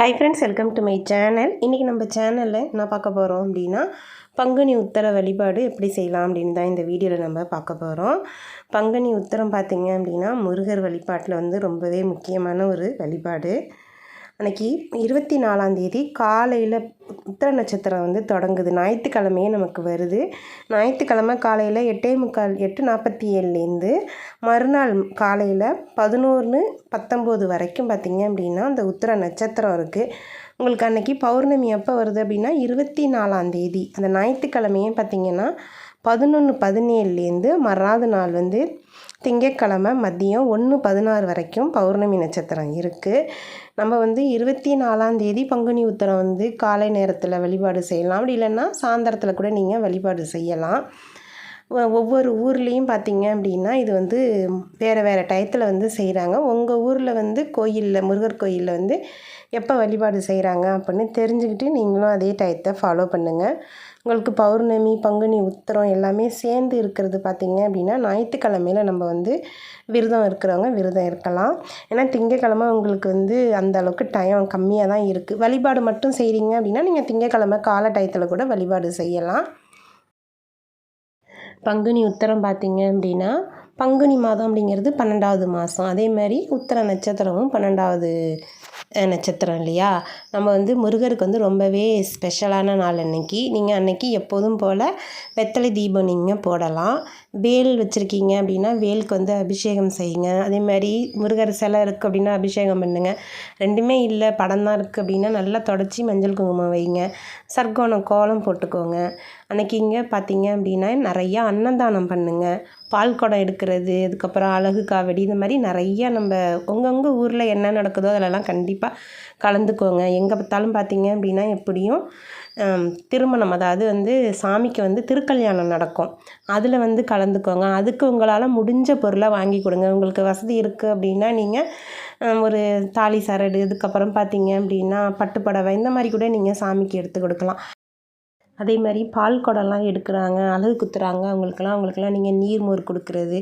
Hi friends welcome to my channel இன்றைக்கி நம்ம சேனலில் என்ன பார்க்க போகிறோம் அப்படின்னா பங்குனி உத்தர வழிபாடு எப்படி செய்யலாம் அப்படின்னு தான் இந்த வீடியோவில் நம்ம பார்க்க போகிறோம் பங்குனி உத்தரம் பார்த்திங்க அப்படின்னா முருகர் வழிபாட்டில் வந்து ரொம்பவே முக்கியமான ஒரு வழிபாடு. அன்றைக்கி இருபத்தி நாலாந்தேதி காலையில் உத்திர நட்சத்திரம் வந்து தொடங்குது. ஞாயிற்றுக்கிழமையே நமக்கு வருது. ஞாயிற்றுக்கிழமை காலையில் எட்டே முக்கால் எட்டு நாற்பத்தி ஏழுலேருந்து மறுநாள் காலையில் பதினொன்று பத்தொம்போது வரைக்கும் பார்த்திங்க அப்படின்னா அந்த உத்திர நட்சத்திரம் இருக்குது உங்களுக்கு அன்றைக்கி பௌர்ணமி எப்போ வருது அப்படின்னா இருபத்தி நாலாந்தேதி அந்த ஞாயிற்றுக்கிழமையே பார்த்திங்கன்னா பதினொன்று பதினேழுலேருந்து மறாவது நாள் வந்து திங்கக்கிழமை மதியம் ஒன்று பதினாறு வரைக்கும் பௌர்ணமி நட்சத்திரம் இருக்குது நம்ம வந்து இருபத்தி நாலாந்தேதி பங்குனி உத்தரம் வந்து காலை நேரத்தில் வழிபாடு செய்யலாம். அப்படி இல்லைன்னா சாயந்தரத்தில் கூட நீங்கள் வழிபாடு செய்யலாம். ஒவ்வொரு ஊர்லேயும் பார்த்தீங்க அப்படின்னா இது வந்து வேறு வேறு டயத்தில் வந்து செய்கிறாங்க உங்கள் ஊரில் வந்து கோயிலில் முருகர் கோயிலில் வந்து எப்போ வழிபாடு செய்கிறாங்க அப்படின்னு தெரிஞ்சுக்கிட்டு நீங்களும் அதே டயத்தை ஃபாலோ பண்ணுங்கள் உங்களுக்கு பௌர்ணமி பங்குனி உத்திரம் எல்லாமே சேர்ந்து இருக்கிறது பார்த்திங்க அப்படின்னா ஞாயிற்றுக்கிழமையில் நம்ம வந்து விரதம் இருக்கிறவங்க விரதம் இருக்கலாம். ஏன்னா திங்கக்கிழமை உங்களுக்கு வந்து அந்த அளவுக்கு டைம் கம்மியாக தான் இருக்குது வழிபாடு மட்டும் செய்கிறீங்க அப்படின்னா நீங்கள் திங்கக்கிழமை கால டயத்தில் கூட வழிபாடு செய்யலாம். பங்குனி உத்தரம் பார்த்திங்க அப்படின்னா பங்குனி மாதம் அப்படிங்கிறது பன்னெண்டாவது மாதம் அதே மாதிரி உத்தர நட்சத்திரமும் பன்னெண்டாவது நட்சத்திரம் இல்லையா? நம்ம வந்து முருகருக்கு வந்து ரொம்பவே ஸ்பெஷலான நாள் அன்னைக்கு. நீங்கள் அன்னைக்கு எப்போதும் போல் வெத்தலை தீபம் நீங்கள் போடலாம். வேல் வச்சுருக்கீங்க அப்படின்னா வேலுக்கு வந்து அபிஷேகம் செய்யுங்க. அதே மாதிரி முருகர் சிலை இருக்குது அப்படின்னா அபிஷேகம் பண்ணுங்கள் ரெண்டுமே இல்லை படம் தான் இருக்குது அப்படின்னா நல்லா தொடச்சி மஞ்சள் குங்குமம் வைங்க. சர்க்கோணம் கோலம் போட்டுக்கோங்க. அன்றைக்கி இங்கே பார்த்தீங்க அப்படின்னா நிறையா அன்னதானம் பண்ணுங்கள் பால் குடம் எடுக்கிறது அதுக்கப்புறம் அழகு காவடி இந்த மாதிரி நிறையா நம்ம உங்கவுங்க ஊரில் என்ன நடக்குதோ அதிலலாம் கண்டிப்பாக கலந்துக்கோங்க. எங்கே பார்த்தாலும் பார்த்தீங்க அப்படின்னா எப்படியும் திருமணம் அதாவது வந்து சாமிக்கு வந்து திருக்கல்யாணம் நடக்கும். அதில் வந்து கலந்துக்கோங்க. அதுக்கு உங்களால் முடிஞ்ச பொருளை வாங்கி கொடுங்க. உங்களுக்கு வசதி இருக்குது அப்படின்னா நீங்கள் ஒரு தாலி சரடு இதுக்கப்புறம் பார்த்தீங்க அப்படின்னா பட்டுப்படவை இந்த மாதிரி கூட நீங்கள் சாமிக்கு எடுத்து கொடுக்கலாம். அதே மாதிரி பால் குடம்லாம் எடுக்கிறாங்க அழகு குத்துறாங்க. அவங்களுக்கெல்லாம் அவங்களுக்கெல்லாம் நீங்கள் நீர் மோர் கொடுக்குறது.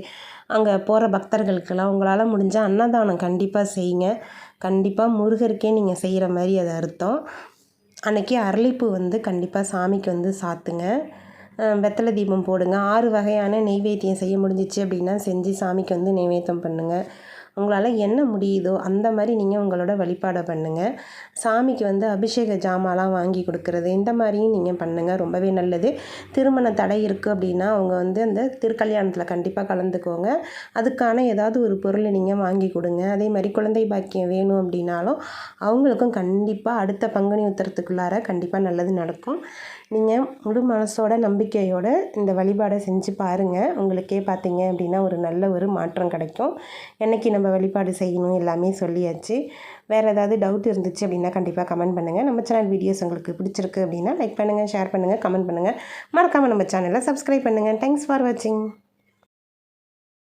அங்கே போகிற பக்தர்களுக்கெல்லாம் உங்களால் முடிஞ்சால் அன்னதானம் கண்டிப்பாக செய்யுங்க. கண்டிப்பாக முருகருக்கே நீங்கள் செய்கிற மாதிரி அது அர்த்தம். அன்றைக்கி அரளிப்பூ வந்து கண்டிப்பாக சாமிக்கு வந்து சாத்துங்க. வெத்தலை தீபம் போடுங்க. ஆறு வகையான நெய்வேத்தியம் செய்ய முடிஞ்சிச்சு அப்படின்னா செஞ்சு சாமிக்கு வந்து நெய்வேத்தியம் பண்ணுங்கள் உங்களால் என்ன முடியுதோ அந்த மாதிரி நீங்கள் உங்களோட வழிபாடை பண்ணுங்கள் சாமிக்கு வந்து அபிஷேக ஜாமாலாம் வாங்கி கொடுக்குறது இந்த மாதிரியும் நீங்கள் பண்ணுங்கள் ரொம்பவே நல்லது. திருமண தடை இருக்குது அப்படின்னா அவங்க வந்து அந்த திருக்கல்யாணத்தில் கண்டிப்பாக கலந்துக்கோங்க. அதுக்கான ஏதாவது ஒரு பொருளை நீங்கள் வாங்கி கொடுங்க. அதே மாதிரி குழந்தை பாக்கியம் வேணும் அப்படின்னாலும் அவங்களுக்கும் கண்டிப்பாக அடுத்த பங்குனி உத்தரத்துக்குள்ளார கண்டிப்பாக நல்லது நடக்கும். நீங்கள் முழு மனசோட நம்பிக்கையோடு இந்த வழிபாடை செஞ்சு பாருங்கள் உங்களுக்கே பார்த்தீங்க அப்படின்னா ஒரு நல்ல ஒரு மாற்றம் கிடைக்கும். என்றைக்கு நம்ம வழிபாடு செய்யணும் எல்லாமே சொல்லியாச்சு. வேறு ஏதாவது டவுட் இருந்துச்சு அப்படின்னா கண்டிப்பாக கமெண்ட் பண்ணுங்கள் நம்ம சேனல் வீடியோஸ் உங்களுக்கு பிடிச்சிருக்கு அப்படின்னா லைக் பண்ணுங்கள் ஷேர் பண்ணுங்கள் கமெண்ட் பண்ணுங்கள் மறக்காமல் நம்ம சேனலை சப்ஸ்கிரைப் பண்ணுங்கள் தேங்க்ஸ் ஃபார் வாட்சிங்